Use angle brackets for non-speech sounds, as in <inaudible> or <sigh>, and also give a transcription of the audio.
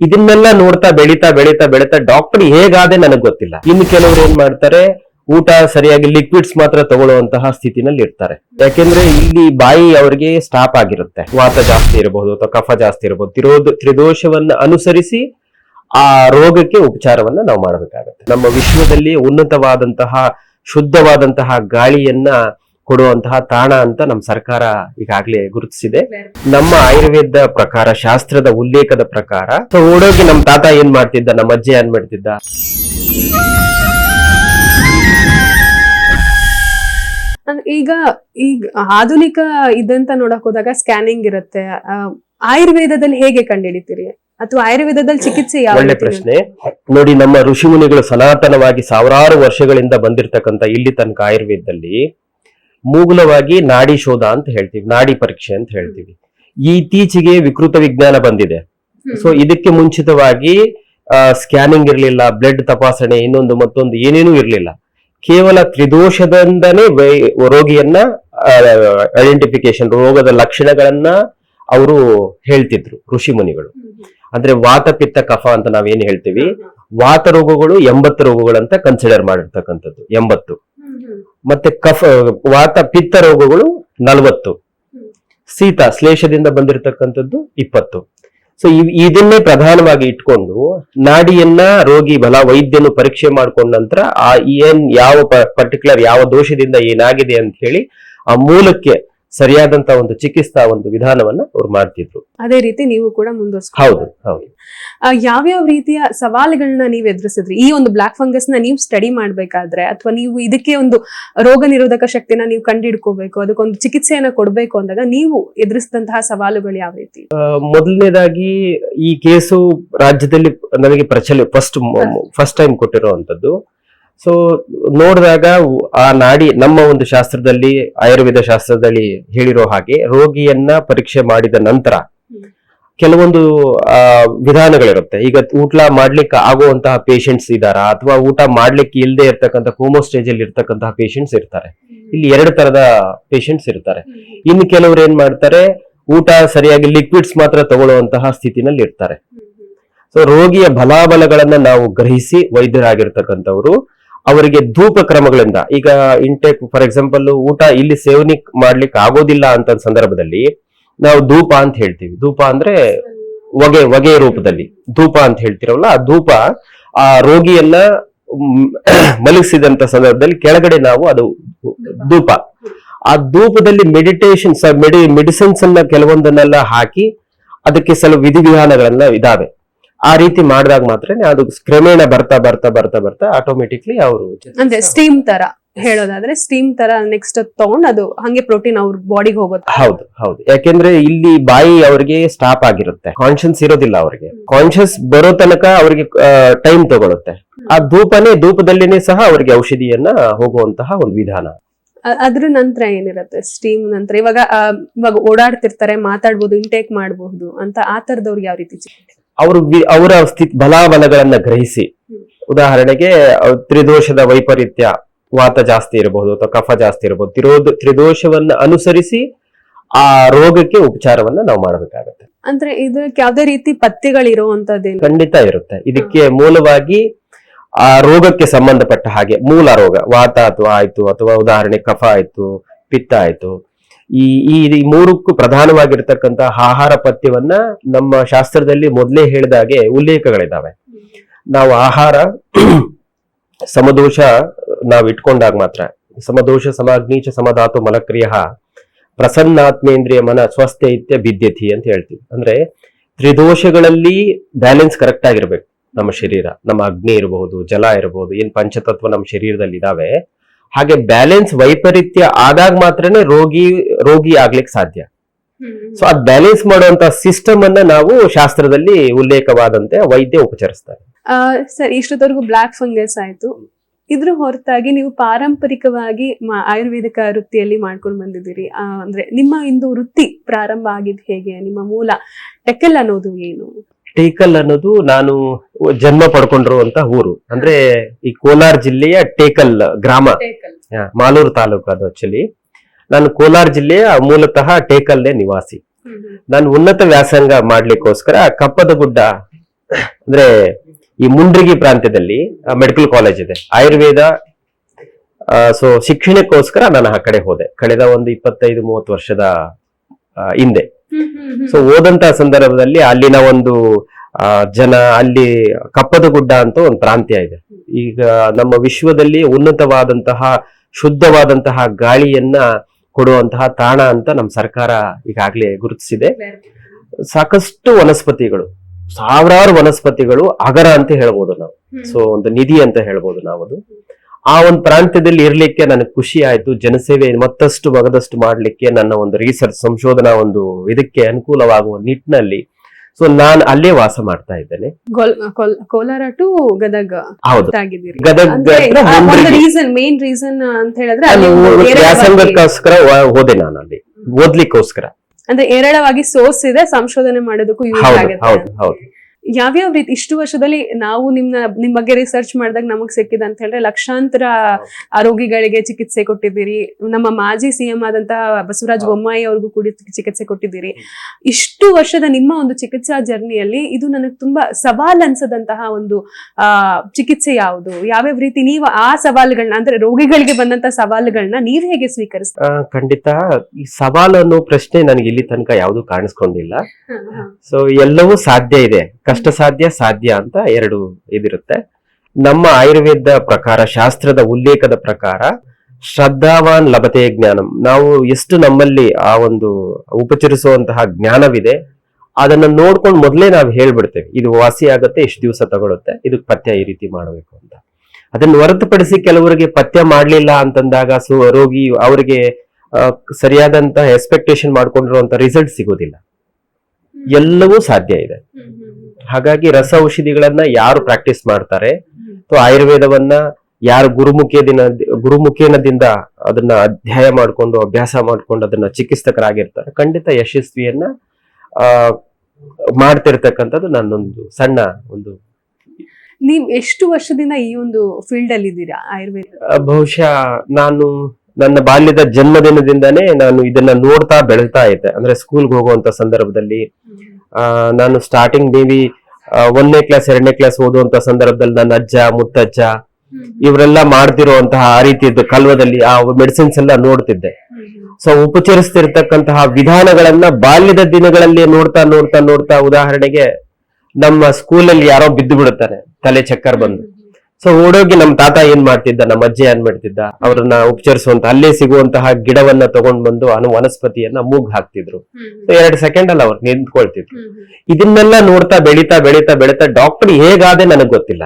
ಇದನ್ನೆಲ್ಲ ನೋಡ್ತಾ ಬೆಳೀತಾ ಬೆಳೀತಾ ಬೆಳೀತಾ ಡಾಕ್ಟರ್ ಹೇಗಾದೆ ನನಗೆ ಗೊತ್ತಿಲ್ಲ. ಇನ್ನು ಕೆಲವರು ಏನ್ ಮಾಡ್ತಾರೆ, ಊಟ ಸರಿಯಾಗಿ ಲಿಕ್ವಿಡ್ಸ್ ಮಾತ್ರ ತಗೊಳ್ಳುವಂತಹ ಸ್ಥಿತಿನಲ್ಲಿ ಇರ್ತಾರೆ. ಯಾಕೆಂದ್ರೆ ಇಲ್ಲಿ ಬಾಯಿ ಅವರಿಗೆ ಸ್ಟಾಪ್ ಆಗಿರುತ್ತೆ. ವಾತ ಜಾಸ್ತಿ ಇರಬಹುದು ಅಥವಾ ಕಫ ಜಾಸ್ತಿ ಇರಬಹುದು ತಿರೋದ ತ್ರಿದೋಷವನ್ನ ಅನುಸರಿಸಿ ಆ ರೋಗಕ್ಕೆ ಉಪಚಾರವನ್ನ ನಾವು ಮಾಡಬೇಕಾಗುತ್ತೆ. ನಮ್ಮ ವಿಶ್ವದಲ್ಲಿ ಉನ್ನತವಾದಂತಹ, ಶುದ್ಧವಾದಂತಹ ಗಾಳಿಯನ್ನ ಕೊಡುವಂತಹ ತಾಣ ಅಂತ ನಮ್ಮ ಸರ್ಕಾರ ಈಗಾಗಲೇ ಗುರುತಿಸಿದೆ. ನಮ್ಮ ಆಯುರ್ವೇದ ಪ್ರಕಾರ ಶಾಸ್ತ್ರದ ಉಲ್ಲೇಖದ ಪ್ರಕಾರ ಸೊ ಓಡೋಗಿ ನಮ್ಮ ತಾತ ಏನ್ ಮಾಡ್ತಿದ್ದ ನಮ್ಮ ಅಜ್ಜಿ ಏನ್ ಮಾಡ್ತಿದ್ದ? ಈಗ ಈಗ ಆಧುನಿಕ ಇದಂತ ನೋಡಕ್ ಹೋದಾಗ ಸ್ಕ್ಯಾನಿಂಗ್ ಇರುತ್ತೆ. ಆಯುರ್ವೇದದಲ್ಲಿ ಹೇಗೆ ಕಂಡುಹಿಡಿತೀರಿ? ಅಥವಾ ಆಯುರ್ವೇದದಲ್ಲಿ ಚಿಕಿತ್ಸೆ ಯಾವ ಒಳ್ಳೆ ಪ್ರಶ್ನೆ. ನೋಡಿ ನಮ್ಮ ಋಷಿಮುನಿಗಳು ಸನಾತನವಾಗಿ ಸಾವಿರಾರು ವರ್ಷಗಳಿಂದ ಬಂದಿರತಕ್ಕಂತ ಇಲ್ಲಿ ತನಕ ಆಯುರ್ವೇದದಲ್ಲಿ ಮೂಲವಾಗಿ ನಾಡಿ ಶೋಧ ಅಂತ ಹೇಳ್ತೀವಿ ನಾಡಿ ಪರೀಕ್ಷೆ ಅಂತ ಹೇಳ್ತೀವಿ. ಇತ್ತೀಚೆಗೆ ವಿಕೃತ ವಿಜ್ಞಾನ ಬಂದಿದೆ. ಸೊ ಇದಕ್ಕೆ ಮುಂಚಿತವಾಗಿ ಸ್ಕ್ಯಾನಿಂಗ್ ಇರಲಿಲ್ಲ ಬ್ಲಡ್ ತಪಾಸಣೆ ಇನ್ನೊಂದು ಮತ್ತೊಂದು ಏನೇನೂ ಇರಲಿಲ್ಲ. ಕೇವಲ ತ್ರಿದೋಷದಿಂದನೇ ರೋಗಿಯನ್ನ ಐಡೆಂಟಿಫಿಕೇಶನ್ ರೋಗದ ಲಕ್ಷಣಗಳನ್ನ ಅವರು ಹೇಳ್ತಿದ್ರು ಋಷಿ ಮುನಿಗಳು. ಅಂದ್ರೆ ವಾತ ಪಿತ್ತ ಕಫ ಅಂತ ನಾವೇನು ಹೇಳ್ತೀವಿ ವಾತ ರೋಗಗಳು ಎಂಬತ್ತು ರೋಗಗಳಂತ ಕನ್ಸಿಡರ್ ಮಾಡಿರ್ತಕ್ಕಂಥದ್ದು ಎಂಬತ್ತು. ಮತ್ತೆ ಕಫ ವಾತ ಪಿತ್ತ ರೋಗಗಳು ನಲವತ್ತು. ಶೀತ, ಶ್ಲೇಷದಿಂದ ಬಂದಿರತಕ್ಕಂಥದ್ದು ಇಪ್ಪತ್ತು. ಸೊ ಇದನ್ನೇ ಪ್ರಧಾನವಾಗಿ ಇಟ್ಕೊಂಡು ನಾಡಿಯನ್ನ ರೋಗಿ ಬಲ ವೈದ್ಯನು ಪರೀಕ್ಷೆ ಮಾಡ್ಕೊಂಡ ನಂತರ ಆ ಏನ್ ಯಾವ ಪರ್ಟಿಕ್ಯುಲರ್ ಯಾವ ದೋಷದಿಂದ ಏನಾಗಿದೆ ಅಂತ ಹೇಳಿ ಆ ಮೂಲಕ್ಕೆ ಸರಿಯಾದಂತ ಒಂದು ಚಿಕಿತ್ಸಾ ಒಂದು ವಿಧಾನವನ್ನ ಅವ್ರು ಮಾಡ್ತಿದ್ರು. ಅದೇ ರೀತಿ ನೀವು ಕೂಡ ಮುಂದುವರ್ಸ ಹೌದು ಹೌದು. ಯಾವ್ಯಾವ ರೀತಿಯ ಸವಾಲುಗಳನ್ನ ನೀವು ಎದುರಿಸಿದ್ರಿ? ಈ ಒಂದು ಬ್ಲಾಕ್ ಫಂಗಸ್ನ ನೀವು ಸ್ಟಡಿ ಮಾಡ್ಬೇಕಾದ್ರೆ ಅಥವಾ ನೀವು ಇದಕ್ಕೆ ಒಂದು ರೋಗ ನಿರೋಧಕ ಶಕ್ತಿನ ನೀವು ಕಂಡುಹಿಡ್ಕೋಬೇಕು ಅದಕ್ಕೊಂದು ಚಿಕಿತ್ಸೆಯನ್ನ ಕೊಡ್ಬೇಕು ಅಂದಾಗ ನೀವು ಎದುರಿಸಿದಂತಹ ಸವಾಲುಗಳು ಯಾವ ರೀತಿ? ಮೊದಲನೇದಾಗಿ ಈ ಕೇಸು ರಾಜ್ಯದಲ್ಲಿ ನನಗೆ ಪ್ರಚಲ ಫಸ್ಟ್ ಫಸ್ಟ್ ಟೈಮ್ ಕೊಟ್ಟಿರುವಂತದ್ದು. ಸೊ ನೋಡಿದಾಗ ಆ ನಾಡಿ ನಮ್ಮ ಒಂದು ಶಾಸ್ತ್ರದಲ್ಲಿ, ಆಯುರ್ವೇದ ಶಾಸ್ತ್ರದಲ್ಲಿ ಹೇಳಿರೋ ಹಾಗೆ ರೋಗಿಯನ್ನ ಪರೀಕ್ಷೆ ಮಾಡಿದ ನಂತರ ಕೆಲವೊಂದು, ಆ, ವಿಧಾನಗಳಿರುತ್ತೆ. ಈಗ ಊಟ ಮಾಡ್ಲಿಕ್ಕೆ ಆಗುವಂತಹ ಪೇಷಂಟ್ಸ್ ಇದಾರಾ ಅಥವಾ ಊಟ ಮಾಡ್ಲಿಕ್ಕೆ ಇಲ್ಲದೆ ಇರ್ತಕ್ಕಂಥ ಕೋಮೋ ಸ್ಟೇಜ್ ಅಲ್ಲಿ ಇರ್ತಕ್ಕಂತಹ ಪೇಷಂಟ್ಸ್ ಇರ್ತಾರೆ. ಇಲ್ಲಿ ಎರಡು ತರದ ಪೇಷಂಟ್ಸ್ ಇರ್ತಾರೆ. ಇನ್ನು ಕೆಲವರು ಏನ್ ಮಾಡ್ತಾರೆ, ಊಟ ಸರಿಯಾಗಿ ಲಿಕ್ವಿಡ್ಸ್ ಮಾತ್ರ ತಗೊಳ್ಳುವಂತಹ ಸ್ಥಿತಿನಲ್ಲಿ ಇರ್ತಾರೆ. ಸೊ ರೋಗಿಯ ಬಲಾಬಲಗಳನ್ನ ನಾವು ಗ್ರಹಿಸಿ ವೈದ್ಯರಾಗಿರ್ತಕ್ಕಂಥವ್ರು ಅವರಿಗೆ ಧೂಪ ಕ್ರಮಗಳಿಂದ, ಈಗ ಇಂಟೇಕ್ ಫಾರ್ ಎಕ್ಸಾಂಪಲ್ ಊಟ ಇಲ್ಲಿ ಸೇವನೆ ಮಾಡ್ಲಿಕ್ಕೆ ಆಗೋದಿಲ್ಲ ಅಂತ ಸಂದರ್ಭದಲ್ಲಿ ನಾವು ಧೂಪ ಅಂತ ಹೇಳ್ತೀವಿ. ಧೂಪ ಅಂದ್ರೆ ಹೊಗೆ ಹೊಗೆ ರೂಪದಲ್ಲಿ ಧೂಪ ಅಂತ ಹೇಳ್ತಿರಲ್ಲ, ಆ ಧೂಪ ಆ ರೋಗಿಯನ್ನ <clears throat> ಮಲಗಿಸಿದಂತ ಸಂದರ್ಭದಲ್ಲಿ ಕೆಳಗಡೆ ನಾವು ಅದು ಧೂಪ. ಆ ಧೂಪದಲ್ಲಿ ಮೆಡಿಟೇಷನ್ ಮೆಡಿ ಮೆಡಿಸಿನ್ಸ್ ಅನ್ನ ಕೆಲವೊಂದನ್ನೆಲ್ಲ ಹಾಕಿ ಅದಕ್ಕೆ ಸ್ವಲ್ಪ ವಿಧಿವಿಧಾನಗಳನ್ನ ಇದಾವೆ. ಆ ರೀತಿ ಮಾಡಿದಾಗ ಮಾತ್ರ ಅದು ಕ್ರಮೇಣ ಬರ್ತಾ ಬರ್ತಾ ಬರ್ತಾ ಬರ್ತಾ ಆಟೋಮೆಟಿಕ್ಲಿ ಅವರು ಅಂದ್ರೆ ಸ್ಟೀಮ್ ತರ ಹೇಳೋದಾದ್ರೆ ಸ್ಟೀಮ್ ತರ ನೆಕ್ಸ್ಟ್ ತಗೊಂಡ್ ಅದು ಹಂಗೆ ಪ್ರೋಟೀನ್ ಅವ್ರ ಬಾಡಿಗೆ ಹೋಗುತ್ತೆ. ಹೌದು ಹೌದು. ಯಾಕೆಂದ್ರೆ ಇಲ್ಲಿ ಬಾಯಿ ಅವರಿಗೆ ಸ್ಟಾಪ್ ಆಗಿರುತ್ತೆ. ಕಾನ್ಶಿಯನ್ಸ್ ಇರೋದಿಲ್ಲ ಅವರಿಗೆ. ಕಾನ್ಶಿಯಸ್ ಬರೋ ತನಕ ಅವರಿಗೆ ಟೈಮ್ ತಗೊಳುತ್ತೆ. ಆ ಧೂಪನೇ ಧೂಪದಲ್ಲಿನೇ ಸಹ ಅವರಿಗೆ ಔಷಧಿಯನ್ನ ಹೋಗುವಂತಹ ಒಂದು ವಿಧಾನ. ಅದ್ರ ನಂತರ ಏನಿರುತ್ತೆ? ಸ್ಟೀಮ್ ನಂತರ. ಇವಾಗ ಇವಾಗ ಓಡಾಡ್ತಿರ್ತಾರೆ ಮಾತಾಡ್ಬೋದು ಇಂಟೇಕ್ ಮಾಡಬಹುದು ಅಂತ ಆ ತರದವ್ರಿಗೆ ಯಾವ ರೀತಿ? ಅವರು ಅವರ ಸ್ಥಿತಿ ಬಲಾಬಲಗಳನ್ನ ಗ್ರಹಿಸಿ. ಉದಾಹರಣೆಗೆ ತ್ರಿದೋಷದ ವೈಪರೀತ್ಯ ವಾತ ಜಾಸ್ತಿ ಇರಬಹುದು ಅಥವಾ ಕಫ ಜಾಸ್ತಿ ಇರಬಹುದು ತಿರೋದ ತ್ರಿದೋಷವನ್ನ ಅನುಸರಿಸಿ ಆ ರೋಗಕ್ಕೆ ಉಪಚಾರವನ್ನ ನಾವು ಮಾಡಬೇಕಾಗತ್ತೆ. ಅಂದ್ರೆ ಇದಕ್ಕೆ ಯಾವ್ದೇ ರೀತಿ ಪಥ್ಯಗಳಿರುವಂತದ್ದೇನು ಖಂಡಿತ ಇರುತ್ತೆ. ಇದಕ್ಕೆ ಮೂಲವಾಗಿ ಆ ರೋಗಕ್ಕೆ ಸಂಬಂಧಪಟ್ಟ ಹಾಗೆ ಮೂಲ ರೋಗ ವಾತ ಅಥವಾ ಆಯ್ತು ಅಥವಾ ಉದಾಹರಣೆ ಕಫ ಆಯ್ತು ಪಿತ್ತ ಆಯ್ತು ಈ ಈ ಮೂರಕ್ಕೂ ಪ್ರಧಾನವಾಗಿರ್ತಕ್ಕಂಥ ಆಹಾರ ಪಥ್ಯವನ್ನ ನಮ್ಮ ಶಾಸ್ತ್ರದಲ್ಲಿ ಮೊದಲೇ ಹೇಳಿದಾಗೆ ಉಲ್ಲೇಖಗಳಿದ್ದಾವೆ. ನಾವು ಆಹಾರ, <clears throat> ಸಮದೋಷ ನಾವು ಇಟ್ಕೊಂಡಾಗ ಮಾತ್ರ. ಸಮದೋಷ, ಸಮಾಗ್ನೀಚ, ಸಮಧಾತು, ಮಲಕ್ರಿಯ ಪ್ರಸನ್ನಾತ್ಮೇಂದ್ರಿಯ ಮನ ಸ್ವಸ್ಥೈತ್ಯ ಬಿದ್ಯತಿ ಅಂತ ಹೇಳ್ತೀವಿ. ಅಂದ್ರೆ ತ್ರಿದೋಷಗಳಲ್ಲಿ ಬ್ಯಾಲೆನ್ಸ್ ಕರೆಕ್ಟ್ ಆಗಿರ್ಬೇಕು ನಮ್ಮ ಶರೀರ. ನಮ್ಮ ಅಗ್ನಿ ಇರಬಹುದು, ಜಲ ಇರಬಹುದು, ಏನ್ ಪಂಚತತ್ವ ನಮ್ಮ ಶರೀರದಲ್ಲಿ ಇದಾವೆ ಹಾಗೆ ಬ್ಯಾಲೆನ್ಸ್ ವೈಪರೀತ್ಯ ಆದಾಗ ಮಾತ್ರನೇ ರೋಗಿ ರೋಗಿ ಆಗ್ಲಿಕ್ಕೆ ಸಾಧ್ಯ. ಸೊ ಅದ್ ಬ್ಯಾಲೆನ್ಸ್ ಮಾಡುವಂತ ಸಿಸ್ಟಮ್ ಅನ್ನ ನಾವು ಶಾಸ್ತ್ರದಲ್ಲಿ ಉಲ್ಲೇಖವಾದಂತೆ ವೈದ್ಯ ಉಪಚರಿಸ್ತಾರೆ. ಸರ್ ಇಷ್ಟೊತ್ತವರೆಗೂ ಬ್ಲಾಕ್ ಫಂಗಸ್ ಆಯ್ತು. ಇದ್ರ ಹೊರತಾಗಿ ನೀವು ಪಾರಂಪರಿಕವಾಗಿ ಆಯುರ್ವೇದಿಕ ವೃತ್ತಿಯಲ್ಲಿ ಮಾಡ್ಕೊಂಡು ಬಂದಿದ್ದೀರಿ. ಅಂದ್ರೆ ನಿಮ್ಮ ಇಂದು ವೃತ್ತಿ ಪ್ರಾರಂಭ ಆಗಿದ್ ಹೇಗೆ? ನಿಮ್ಮ ಮೂಲ ಟೆಕ್ಕಲ್ ಅನ್ನೋದು ಏನು? ಟೇಕಲ್ ಅನ್ನೋದು ನಾನು ಜನ್ಮ ಪಡ್ಕೊಂಡಿರುವಂತ ಊರು. ಅಂದ್ರೆ ಈ ಕೋಲಾರ ಜಿಲ್ಲೆಯ ಟೇಕಲ್ ಗ್ರಾಮ. ಮಾಲೂರು ತಾಲೂಕು ಅದು ಆಕ್ಚುಲಿ ನಾನು ಕೋಲಾರ ಜಿಲ್ಲೆಯ ಮೂಲತಃ ಟೇಕಲ್ನೇ ನಿವಾಸಿ. ನಾನು ಉನ್ನತ ವ್ಯಾಸಂಗ ಮಾಡ್ಲಿಕ್ಕೋಸ್ಕರ ಕಪ್ಪದ ಗುಡ್ಡ ಅಂದ್ರೆ ಈ ಮುಂಡ್ರಿಗಿ ಪ್ರಾಂತ್ಯದಲ್ಲಿ ಮೆಡಿಕಲ್ ಕಾಲೇಜ್ ಇದೆ. ಆಯುರ್ವೇದ ಸೊ ಶಿಕ್ಷಣಕ್ಕೋಸ್ಕರ ನಾನು ಆ ಕಡೆ ಹೋದೆ. ಕಳೆದ ಒಂದು ಇಪ್ಪತ್ತೈದು ಮೂವತ್ತು ವರ್ಷದ ಹಿಂದೆ. ಸೊ ಹೋದಂತ ಸಂದರ್ಭದಲ್ಲಿ ಅಲ್ಲಿನ ಒಂದು ಜನ ಅಲ್ಲಿ ಕಪ್ಪದ ಗುಡ್ಡ ಅಂತ ಒಂದು ಪ್ರಾಂತ್ಯ ಇದೆ. ಈಗ ನಮ್ಮ ವಿಶ್ವದಲ್ಲಿ ಉನ್ನತವಾದಂತಹ ಶುದ್ಧವಾದಂತಹ ಗಾಳಿಯನ್ನ ಕೊಡುವಂತಹ ತಾಣ ಅಂತ ನಮ್ಮ ಸರ್ಕಾರ ಈಗಾಗಲೇ ಗುರುತಿಸಿದೆ. ಸಾಕಷ್ಟು ವನಸ್ಪತಿಗಳು ಸಾವಿರಾರು ವನಸ್ಪತಿಗಳು ಅಗರ ಅಂತ ಹೇಳ್ಬೋದು ನಾವು. ಸೊ ಒಂದು ನಿಧಿ ಅಂತ ಹೇಳ್ಬೋದು ನಾವು ಅದು ಆ ಒಂದು ಪ್ರಾಂತ್ಯದಲ್ಲಿ ಇರ್ಲಿಕ್ಕೆ ನನಗೆ ಖುಷಿ ಆಯ್ತು. ಜನಸೇವೆ ಮತ್ತಷ್ಟು ಮಗದಷ್ಟು ಮಾಡಲಿಕ್ಕೆ ನನ್ನ ಒಂದು ರಿಸರ್ಚ್ ಸಂಶೋಧನಾ ಒಂದು ಇದಕ್ಕೆ ಅನುಕೂಲವಾಗುವ ನಿಟ್ಟಿನಲ್ಲಿ. ಸೊ ನಾನು ಅಲ್ಲೇ ವಾಸ ಮಾಡ್ತಾ ಇದ್ದೇನೆ. ಕೋಲಾರ ಟು ಗದಗ ಹೌದು. ಗದಗ ರೀಸನ್ ಮೇನ್ ರೀಸನ್ ಅಂತ ಹೇಳಿದ್ರೆ ವ್ಯಾಸಂಗಕ್ಕೋಸ್ಕರ ಹೋದೆ ನಾನು ಅಲ್ಲಿ ಓದ್ಲಿಕ್ಕೋಸ್ಕರ. ಅಂದ್ರೆ ಹೇರಳವಾಗಿ ಸೋರ್ಸ್ ಇದೆ ಸಂಶೋಧನೆ ಮಾಡೋದಕ್ಕೂ ಯೂಸ್ ಆಗುತ್ತೆ. ಹೌದು ಹೌದು. ಯಾವ್ಯಾವ ರೀತಿ ಇಷ್ಟು ವರ್ಷದಲ್ಲಿ ನಾವು ನಿಮ್ನ ನಿಮ್ ಬಗ್ಗೆ ರಿಸರ್ಚ್ ಮಾಡಿದಾಗ ನಮಗ್ ಸಿಕ್ಕಿದೆ ಅಂತ ಹೇಳಿದ್ರೆ ಲಕ್ಷಾಂತರ ರೋಗಿಗಳಿಗೆ ಚಿಕಿತ್ಸೆ ಕೊಟ್ಟಿದ್ದೀರಿ. ನಮ್ಮ ಮಾಜಿ ಸಿಎಂ ಆದಂತಹ ಬಸವರಾಜ ಬೊಮ್ಮಾಯಿ ಅವ್ರಿಗೂ ಕೂಡ ಚಿಕಿತ್ಸೆ ಕೊಟ್ಟಿದ್ದೀರಿ. ಇಷ್ಟು ವರ್ಷದ ನಿಮ್ಮ ಒಂದು ಚಿಕಿತ್ಸಾ ಜರ್ನಿಯಲ್ಲಿ ಇದು ನನಗೆ ತುಂಬಾ ಸವಾಲ್ ಅನ್ಸದಂತಹ ಒಂದು ಆ ಚಿಕಿತ್ಸೆ ಯಾವುದು? ಯಾವ್ಯಾವ ರೀತಿ ನೀವು ಆ ಸವಾಲುಗಳನ್ನ ಅಂದ್ರೆ ರೋಗಿಗಳಿಗೆ ಬಂದಂತ ಸವಾಲುಗಳನ್ನ ನೀವ್ ಹೇಗೆ ಸ್ವೀಕರಿಸ ಖಂಡಿತ ಈ ಸವಾಲು ಅನ್ನೋ ಪ್ರಶ್ನೆ ನನಗೆ ಇಲ್ಲಿ ತನಕ ಯಾವುದು ಕಾಣಿಸ್ಕೊಂಡಿಲ್ಲ. ಸೊ ಎಲ್ಲವೂ ಸಾಧ್ಯ ಇದೆ. ಕಷ್ಟ ಸಾಧ್ಯ ಸಾಧ್ಯ ಅಂತ ಎರಡು ಇದಿರುತ್ತೆ. ನಮ್ಮ ಆಯುರ್ವೇದ ಪ್ರಕಾರ, ಶಾಸ್ತ್ರದ ಉಲ್ಲೇಖದ ಪ್ರಕಾರ ಶ್ರದ್ಧಾವಾನ್ ಲಭತೆ ಜ್ಞಾನಂ. ನಾವು ಎಷ್ಟು ನಮ್ಮಲ್ಲಿ ಆ ಒಂದು ಉಪಚರಿಸುವಂತಹ ಜ್ಞಾನವಿದೆ, ಅದನ್ನ ನೋಡ್ಕೊಂಡು ಮೊದಲೇ ನಾವು ಹೇಳ್ಬಿಡ್ತೇವೆ. ಇದು ವಾಸಿ ಆಗುತ್ತೆ, ಇಷ್ಟು ದಿವಸ ತಗೊಳುತ್ತೆ, ಇದಕ್ಕೆ ಪಥ್ಯ ಈ ರೀತಿ ಮಾಡಬೇಕು ಅಂತ. ಅದನ್ನು ಹೊರತುಪಡಿಸಿ ಕೆಲವರಿಗೆ ಪಥ್ಯ ಮಾಡಲಿಲ್ಲ ಅಂತಂದಾಗ ಸು, ರೋಗಿ ಅವರಿಗೆ ಸರಿಯಾದಂತಹ ಸರಿಯಾದಂತ ಎಕ್ಸ್ಪೆಕ್ಟೇಷನ್ ಮಾಡ್ಕೊಂಡಿರುವಂತ ರಿಸಲ್ಟ್ ಸಿಗೋದಿಲ್ಲ. ಎಲ್ಲವೂ ಸಾಧ್ಯ ಇದೆ. ಹಾಗಾಗಿ ರಸ ಔಷಧಿಗಳನ್ನ ಯಾರು ಪ್ರಾಕ್ಟೀಸ್ ಮಾಡ್ತಾರೆ? ಅಥವಾ ಆಯುರ್ವೇದವನ್ನ ಯಾರು ಗುರುಮುಖೇದಿನ ಗುರುಮುಖೇನದಿಂದ ಅದನ್ನ ಅಧ್ಯಾಯ ಮಾಡಿಕೊಂಡು ಅಭ್ಯಾಸ ಮಾಡ್ಕೊಂಡು ಅದನ್ನ ಚಿಕಿತ್ಸಕರಾಗಿರ್ತಾರೆ. ಖಂಡಿತ ಯಶಸ್ವಿಯನ್ನ ಆ ಮಾಡ್ತಿರ್ತಕ್ಕಂಥದ್ದು ನನ್ನೊಂದು ಸಣ್ಣ ಒಂದು ನೀವ್ ಎಷ್ಟು ವರ್ಷದಿಂದ ಈ ಒಂದು ಫೀಲ್ಡ್ ಅಲ್ಲಿ ಇದ್ದೀರಾ ಆಯುರ್ವೇದ ಬಹುಶಃ ನಾನು ನನ್ನ ಬಾಲ್ಯದ ಜನ್ಮದಿನದಿಂದನೇ ನಾನು ಇದನ್ನ ನೋಡ್ತಾ ಬೆಳೆತಾ ಇದ್ದೆ. ಅಂದ್ರೆ ಸ್ಕೂಲ್ಗೆ ಹೋಗುವಂತ ಸಂದರ್ಭದಲ್ಲಿ ಆ, ನಾನು ಸ್ಟಾರ್ಟಿಂಗ್ ಮೇಬಿ ಒಂದನೇ ಕ್ಲಾಸ್ ಎರಡನೇ ಕ್ಲಾಸ್ ಓದುವಂತ ಸಂದರ್ಭದಲ್ಲಿ ನನ್ನ ಅಜ್ಜ ಮುತ್ತಜ್ಜ ಇವರೆಲ್ಲ ಮಾಡ್ತಿರುವಂತಹ ಆ ರೀತಿಯದ್ದು ಕಲ್ವದಲ್ಲಿ ಆ ಮೆಡಿಸಿನ್ಸ್ ಎಲ್ಲ ನೋಡ್ತಿದ್ದೆ. ಸೊ ಉಪಚರಿಸ್ತಿರ್ತಕ್ಕಂತಹ ವಿಧಾನಗಳನ್ನ ಬಾಲ್ಯದ ದಿನಗಳಲ್ಲಿ ನೋಡ್ತಾ ನೋಡ್ತಾ ನೋಡ್ತಾ ಉದಾಹರಣೆಗೆ ನಮ್ಮ ಸ್ಕೂಲಲ್ಲಿ ಯಾರೋ ಬಿದ್ದು ಬಿಡುತ್ತಾರೆ ತಲೆ ಚಕ್ಕರ್ ಬಂದು. ಸೊ ಓಡೋಗಿ ನಮ್ಮ ತಾತ ಏನ್ ಮಾಡ್ತಿದ್ದ? ನಮ್ಮ ಅಜ್ಜಿ ಏನ್ ಮಾಡ್ತಿದ್ದ? ಅವ್ರನ್ನ ಉಪಚರಿಸುವಂತ ಅಲ್ಲೇ ಸಿಗುವಂತಹ ಗಿಡವನ್ನ ತಗೊಂಡ್ ಬಂದು ಅನು ವನಸ್ಪತಿಯನ್ನ ಮೂಗ್ ಹಾಕ್ತಿದ್ರು. ಎರಡ್ ಸೆಕೆಂಡ್ ಅಲ್ಲಿ ಅವ್ರು ನಿಂತ್ಕೊಳ್ತಿದ್ರು. ಇದನ್ನೆಲ್ಲ ನೋಡ್ತಾ ಬೆಳೀತಾ ಬೆಳೀತಾ ಬೆಳೀತಾ ಡಾಕ್ಟರ್ ಹೇಗಾದೆ ನನಗ್ ಗೊತ್ತಿಲ್ಲ.